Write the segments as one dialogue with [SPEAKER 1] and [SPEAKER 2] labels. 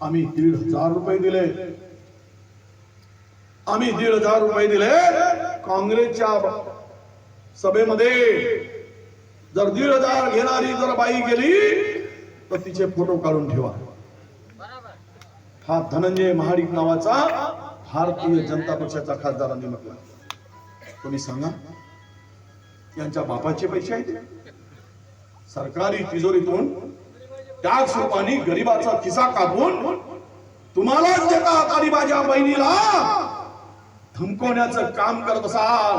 [SPEAKER 1] आम्ही दीड हजार रुपये दिले. आम्ही दीड हजार रुपये दिले. काँग्रेसच्या सभेमध्ये जर दीड हजार घेणारी जर बाई गेली तर तिचे फोटो काढून ठेवा. हा धनंजय महाडिक नावाचा भारतीय जनता पक्षाचा खासदारांनी म्हटला तुम्ही सांगा? यांच्या बापाचे पैसे आहेत. सरकारी तिजोरीतून टॅक्स रूपाने गरीबाचा खिसा कापून तुम्हालाच देतात आणि माझ्या बहिणीला. धमकवण्याचं काम करत असाल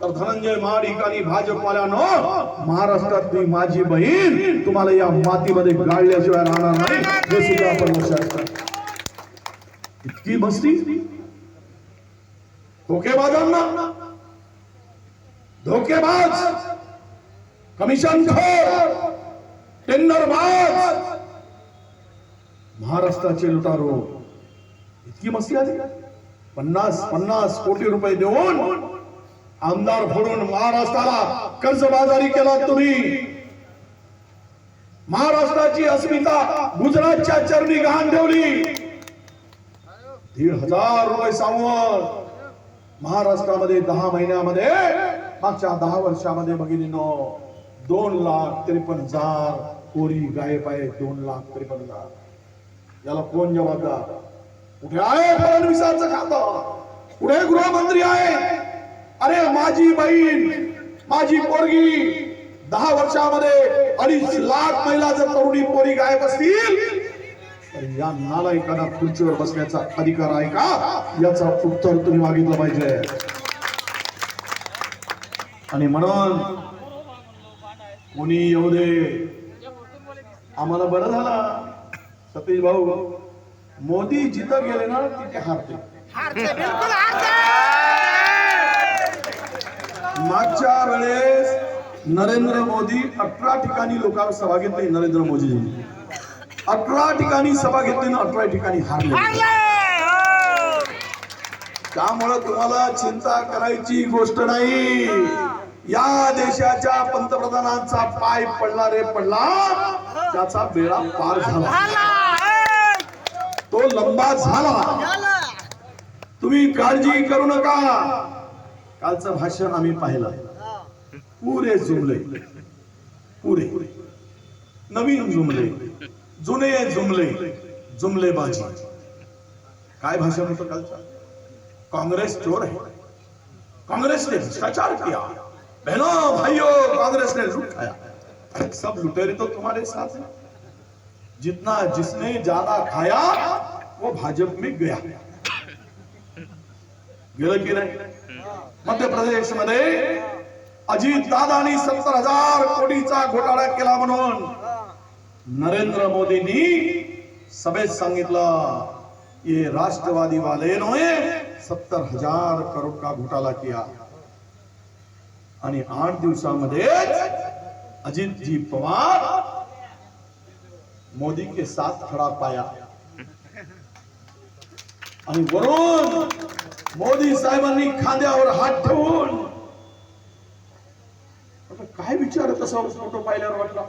[SPEAKER 1] तर धनंजय महाडिक भाजपवाल्यानं महाराष्ट्रातली माझी बहीण तुम्हाला या मातीमध्ये गाळल्याशिवाय राहणार नाही. हे सुद्धा आपण लक्षात इतकी मस्ती? धोकेबाजांना? धोकेबाज? कमिशन टेंडरबाज महाराष्ट्राचे लुटारो. इतकी मस्ती आली? पन्नास पन्नास कोटी रुपये देऊन आमदार फोडून महाराष्ट्राला कर्जबाजारी केला तुम्ही. महाराष्ट्राची अस्मिता गुजरातच्या चरणी गहाण ठेवली. दीड हजार रुपये सांगून महाराष्ट्रामध्ये दहा महिन्यामध्ये मागच्या दहा वर्षामध्ये भगिनीनो दोन लाख त्रेपन्न हजार कोरी गायब आहे दोन लाख त्रेपन्न हजार. याला कोण जबाबदार कुठे आहे फडणवीसांचं खातं? कुठे गृहमंत्री आहे? अरे माझी बहीण माझी पोरगी दहा वर्षामध्ये अडीच लाख महिला जर तरुणी पोरी गायब असतील तर या नालायकांना खुर्चीवर बसण्याचा अधिकार आहे का? याचा उत्तर तुम्ही मागितलं पाहिजे. आणि म्हणून कोणी येऊ दे. आम्हाला बरं झालं. सतीश भाऊ मोदी जिथं गेले ना तिथे हारते. मागच्या वेळेस नरेंद्र मोदी अठरा ठिकाणी लोकांवर सभा घेतली नरेंद्र मोदीजींनी अठरा ठिकाणी सभा घेतली ना अठरा ठिकाणी हारले.
[SPEAKER 2] हारले! हो.
[SPEAKER 1] त्यामुळे तुम्हाला चिंता करायची गोष्ट नाही. या देशाच्या पंतप्रधानांचा पाय पडला रे पडला त्याचा बेळा पार झाला. तो लंबा झाला. तुम्ही काळजी करू नका. कालचं भाषण आम्ही पाहिलं. पुरे जुमले. पुरे. नवीन जुमले. जुने जुमले. जुमलेबाजी. काय भाषण होतं कालचं? कांग्रेस चोर है कांग्रेस ने भ्रष्टाचार किया बहनों भाइयों कांग्रेस ने लूट खाया। सब लुटेरे तो तुम्हारे साथ है। जितना जिसने ज्यादा खाया वो भाजप में गया। गेलं की नाही? मध्य प्रदेशमध्ये अजित दादानी सत्तर हजार कोटीचा घोटाळा केला म्हणून नरेंद्र मोदींनी सभेत सांगितलं ये राष्ट्रवादी वाले ने सत्तर हजार करोड का घोटाला किया? आणि आठ दिवसामध्ये अजितजी पवार मोदी के साथ खड़ा पाया. आणि वरून मोदी साहेबांनी खांद्यावर हात ठेवून. आता काय विचार तसा? फोटो पाहिल्यावर वाटला.